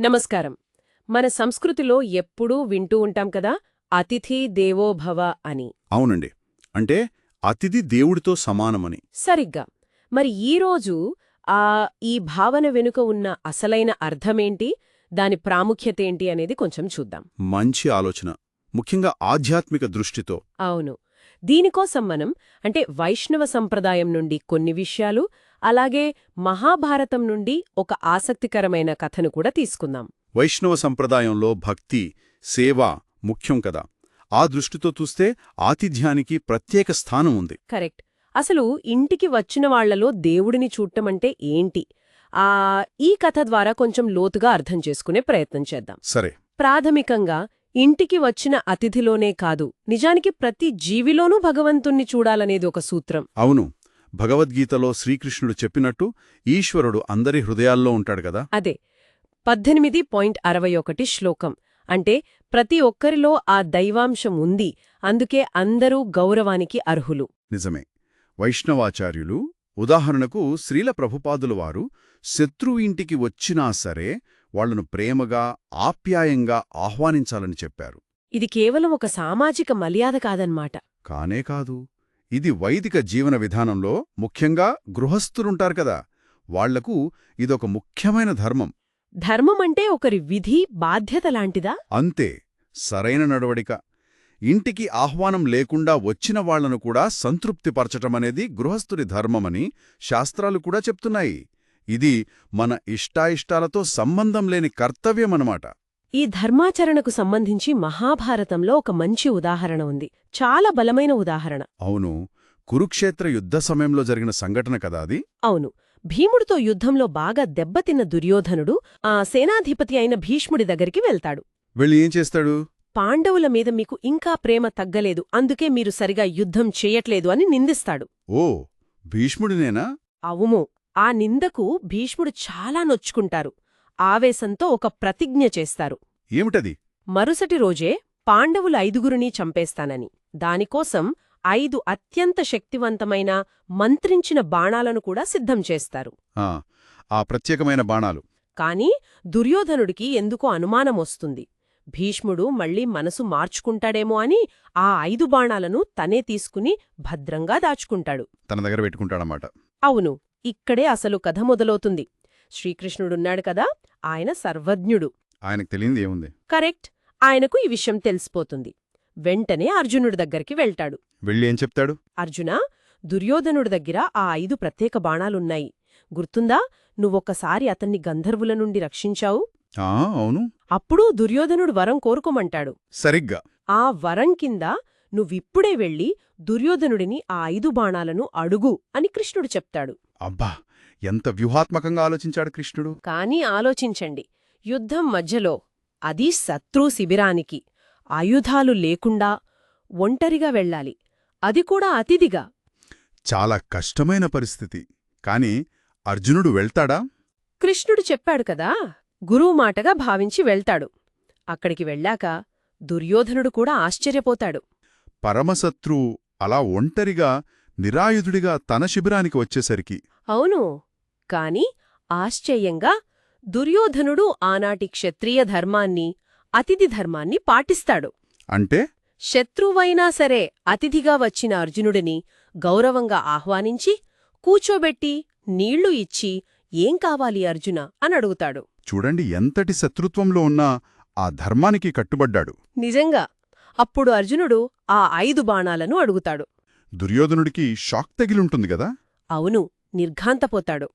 నమస్కారం. మన సంస్కృతిలో ఎప్పుడూ వింటూ ఉంటాం కదా అతిథి దేవో భవ అని. అవునండి. అంటే అతిథి దేవుడితో సమానమని. సరిగ్గా. మరి ఈరోజు ఆ ఈ భావన వెనుక ఉన్న అసలైన అర్థమేంటి? దాని ప్రాముఖ్యతేంటి అనేది కొంచెం చూద్దాం. మంచి ఆలోచన. ముఖ్యంగా ఆధ్యాత్మిక దృష్టితో. అవును. దీనికోసం మనం అంటే వైష్ణవ సంప్రదాయం నుండి కొన్ని విషయాలు అలాగే మహాభారతం నుండి ఒక ఆసక్తికరమైన కథను కూడా తీసుకుందాం. వైష్ణవ సంప్రదాయంలో భక్తి సేవ ముఖ్యం కదా. ఆ దృష్టితో చూస్తే ఆతిథ్యానికి ప్రత్యేక స్థానం ఉంది. కరెక్ట్. అసలు ఇంటికి వచ్చిన వాళ్ళలో దేవుడిని చూడటమంటే ఏంటి? ఆ ఈ కథ ద్వారా కొంచెం లోతుగా అర్థం చేసుకునే ప్రయత్నం చేద్దాం. సరే. ప్రాథమికంగా ఇంటికి వచ్చిన అతిథిలోనే కాదు నిజానికి ప్రతి జీవిలోనూ భగవంతుణ్ణి చూడాలనేది ఒక సూత్రం. అవును. భగవద్గీతలో శ్రీకృష్ణుడు చెప్పినట్టు ఈశ్వరుడు అందరి హృదయాల్లో ఉంటాడు కదా? అదే. పద్దెనిమిది పాయింట్ అరవై ఒకటి శ్లోకం. అంటే ప్రతి ఒక్కరిలో ఆ దైవాంశం ఉంది. అందుకే అందరూ గౌరవానికి అర్హులు. నిజమే. వైష్ణవాచార్యులు ఉదాహరణకు శ్రీల ప్రభుపాదుల వారు శత్రువు ఇంటికి వచ్చినా సరే వాళ్ళను ప్రేమగా ఆప్యాయంగా ఆహ్వానించాలని చెప్పారు. ఇది కేవలం ఒక సామాజిక మర్యాద కాదన్మాట. కానే కాదు. ఇది వైదిక జీవన విధానంలో ముఖ్యంగా గృహస్థులుంటారు కదా వాళ్ళకు ఇదొక ముఖ్యమైన ధర్మం. ధర్మం అంటే ఒకరి విధి బాధ్యత లాంటిదా? అంతే సరైన నడవడిక. ఇంటికి ఆహ్వానం లేకుండా వచ్చిన వాళ్ళను కూడా సంతృప్తిపరచటమనేది గృహస్థుడి ధర్మమని శాస్త్రాలు కూడా చెప్తున్నాయి. ఇది మన ఇష్టాయిష్టాలతో సంబంధం లేని కర్తవ్యమనమాట. ఈ ధర్మాచరణకు సంబంధించి మహాభారతంలో ఒక మంచి ఉదాహరణ ఉంది. చాలా బలమైన ఉదాహరణ. అవును. కురుక్షేత్ర యుద్ధ సమయంలో జరిగిన సంఘటన కదా అది? అవును. భీముడితో యుద్ధంలో బాగా దెబ్బతిన్న దుర్యోధనుడు ఆ సేనాధిపతి అయిన భీష్ముడి దగ్గరికి వెళ్తాడు. వెళ్ళి ఏం చేస్తాడు? పాండవుల మీద మీకు ఇంకా ప్రేమ తగ్గలేదు. అందుకే మీరు సరిగా యుద్ధం చేయట్లేదు అని నిందిస్తాడు. ఓ! భీష్ముడినేనా? అవుము. ఆ నిందకు భీష్ముడు చాలా నొచ్చుకుంటారు. ఆవేశంతో ఒక ప్రతిజ్ఞ చేస్తారు. ఏమిటది? మరుసటి రోజే పాండవుల ఐదుగురిని చంపేస్తానని. దానికోసం ఐదు అత్యంత శక్తివంతమైన మంత్రించిన బాణాలను కూడా సిద్ధం చేస్తారు. ఆ ప్రత్యేకమైన బాణాలు. కాని దుర్యోధనుడికి ఎందుకో అనుమానమొస్తుంది భీష్ముడు మళ్ళీ మనసు మార్చుకుంటాడేమో అని ఆ ఐదు బాణాలను తనే తీసుకుని భద్రంగా దాచుకుంటాడు. తన దగ్గర పెట్టుకుంటాడన్నమాట. అవును ఇక్కడే అసలు కథ మొదలవుతుంది. శ్రీకృష్ణుడున్నాడు కదా ఆయన సర్వజ్ఞుడు. ఆయనకు తెలియంది ఏముంది? కరెక్ట్. ఆయనకు ఈ విషయం తెలిసిపోతుంది. వెంటనే అర్జునుడి దగ్గరికి వెళ్తాడు. వెళ్ళి ఏం చెప్తాడు? అర్జున దుర్యోధనుడి దగ్గర ఆ ఐదు ప్రత్యేక బాణాలున్నాయి. గుర్తుందా? నువ్వొక్కసారి అతన్ని గంధర్వుల నుండి రక్షించావు? అవును. అప్పుడు దుర్యోధనుడు వరం కోరుకోమంటాడు. సరిగ్గా. ఆ వరం కింద నువ్విప్పుడే వెళ్ళి దుర్యోధనుడిని ఆ ఐదు బాణాలను అడుగు అని కృష్ణుడు చెప్తాడు. అబ్బా! ఎంత వ్యూహాత్మకంగా ఆలోచించాడు కృష్ణుడు. కాని ఆలోచించండి. యుద్ధం మధ్యలో అది శత్రు శిబిరానికి ఆయుధాలు లేకుండా ఒంటరిగా వెళ్ళాలి. అది కూడా అతిథిగా. చాలా కష్టమైన పరిస్థితి. కాని అర్జునుడు వెళ్తాడా? కృష్ణుడు చెప్పాడు కదా గురువు మాటగా భావించి వెళ్తాడు. అక్కడికి వెళ్ళాక దుర్యోధనుడు కూడా ఆశ్చర్యపోతాడు. పరమశత్రువు అలా ఒంటరిగా నిరాయుధుడిగా తన శిబిరానికి వచ్చేసరికి. అవును కాని ఆశ్చర్యంగా దుర్యోధనుడు ఆనాటి క్షత్రియ ధర్మాన్ని అతిథి ధర్మాన్ని పాటిస్తాడు. అంటే? శత్రువైనా సరే అతిథిగా వచ్చిన అర్జునుడిని గౌరవంగా ఆహ్వానించి కూచోబెట్టి నీళ్ళు ఇచ్చి ఏం కావాలి అర్జున అని అడుగుతాడు. చూడండి ఎంతటి శత్రుత్వంలో ఉన్నా ఆ ధర్మానికి కట్టుబడ్డాడు. నిజంగా? అప్పుడు అర్జునుడు ఆ ఐదు బాణాలను అడుగుతాడు. దుర్యోధనుడికి షాక్ తగిలుంటుంది గదా అవును నిర్ఘాంతపోతాడు.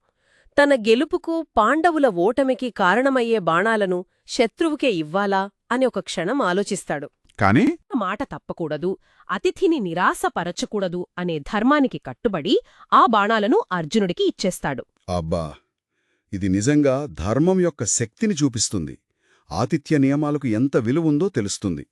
తన గెలుపుకు పాండవుల ఓటమికి కారణమయ్యే బాణాలను శత్రువుకే ఇవ్వాలా అని ఒక క్షణం ఆలోచిస్తాడు. కాని? మాట తప్పకూడదు అతిథిని నిరాశపరచకూడదు అనే ధర్మానికి కట్టుబడి ఆ బాణాలను అర్జునుడికి ఇచ్చేస్తాడు. అబ్బా! ఇది నిజంగా ధర్మం యొక్క శక్తిని చూపిస్తుంది. ఆతిథ్య నియమాలకు ఎంత విలువుందో తెలుస్తుంది.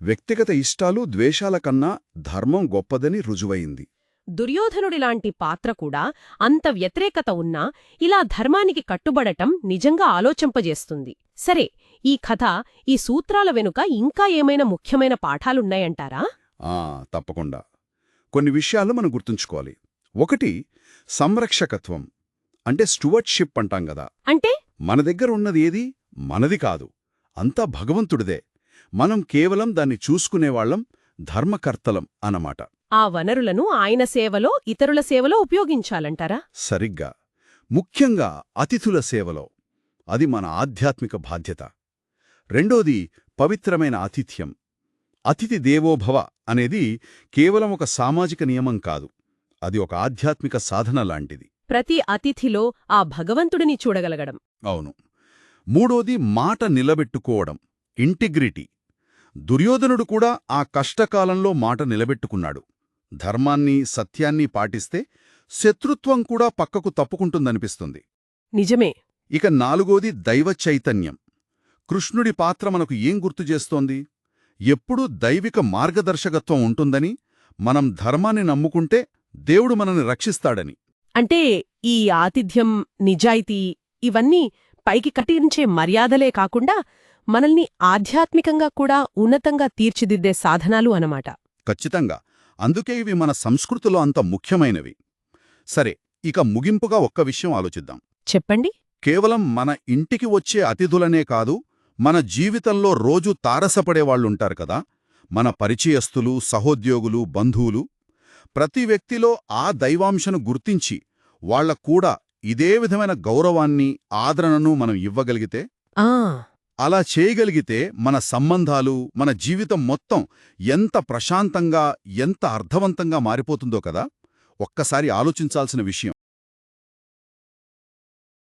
వ్యక్తిగత ఇష్టాలు ద్వేషాల కన్నా ధర్మం గొప్పదని రుజువయింది దుర్యోధనుడిలాంటి పాత్ర కూడా అంత వ్యతిరేకత ఉన్నా ఇలా ధర్మానికి కట్టుబడటం నిజంగా ఆలోచింపజేస్తుంది. సరే ఈ కథ ఈ సూత్రాల వెనుక ఇంకా ఏమైనా ముఖ్యమైన పాఠాలున్నాయంటారా? ఆ తప్పకుండా. కొన్ని విషయాలు మనం గుర్తుంచుకోవాలి. ఒకటి సంరక్షకత్వం అంటే స్టువర్డ్షిప్ అంటాం గదా. అంటే? మన దగ్గర ఉన్నది ఏది? మనది కాదు. అంతా భగవంతుడిదే. మనం కేవలం దాన్ని చూసుకునేవాళ్ళం ధర్మకర్తలం అన్నమాట. ఆ వనరులను ఆయన సేవలో ఇతరుల సేవలో ఉపయోగించాలంటారా? సరిగ్గా. ముఖ్యంగా అతిథుల సేవలో. అది మన ఆధ్యాత్మిక బాధ్యత. రెండోది పవిత్రమైన ఆతిథ్యం. అతిథి దేవోభవ అనేది కేవలం ఒక సామాజిక నియమం కాదు. అది ఒక ఆధ్యాత్మిక సాధన లాంటిది. ప్రతి అతిథిలో ఆ భగవంతుడిని చూడగలగడం. అవును. మూడోది మాట నిలబెట్టుకోవడం. ఇంటిగ్రిటీ. దుర్యోధనుడు కూడా ఆ కష్టకాలంలో మాట నిలబెట్టుకున్నాడు. ధర్మాన్ని సత్యాన్ని పాటిస్తే శత్రుత్వం కూడా పక్కకు తప్పుకుంటుందనిపిస్తుంది. నిజమే. ఇక నాలుగోది దైవ చైతన్యం. కృష్ణుడి పాత్ర మనకు ఏం గుర్తు చేస్తోంది? ఎప్పుడూ దైవిక మార్గదర్శకత్వం ఉంటుందని మనం ధర్మాన్ని నమ్ముకుంటే దేవుడు మనల్ని రక్షిస్తాడని. అంటే ఈ ఆతిథ్యం నిజాయితీ ఇవన్నీ పైకి కట్టించే మర్యాదలే కాకుండా మనల్ని ఆధ్యాత్మికంగా కూడా ఉన్నతంగా తీర్చిదిద్దే సాధనాలు అనమాట ఖచ్చితంగా. అందుకే ఇవి మన సంస్కృతిలో అంత ముఖ్యమైనవి. సరే ఇక ముగింపుగా ఒక్క విషయం ఆలోచిద్దాం. చెప్పండి. కేవలం మన ఇంటికి వచ్చే అతిథులనే కాదు మన జీవితంలో రోజూ తారసపడేవాళ్ళుంటారు కదా. మన పరిచయస్తులు సహోద్యోగులు బంధువులు. ప్రతి వ్యక్తిలో ఆ దైవాంశను గుర్తించి వాళ్ళకు కూడా ఇదే విధమైన గౌరవాన్ని ఆదరణను మనం ఇవ్వగలిగితే? ఆ! అలా చేయగలిగితే మన సంబంధాలు మన జీవితం మొత్తం ఎంత ప్రశాంతంగా ఎంత అర్థవంతంగా మారిపోతుందో కదా? ఒక్కసారి ఆలోచించాల్సిన విషయం.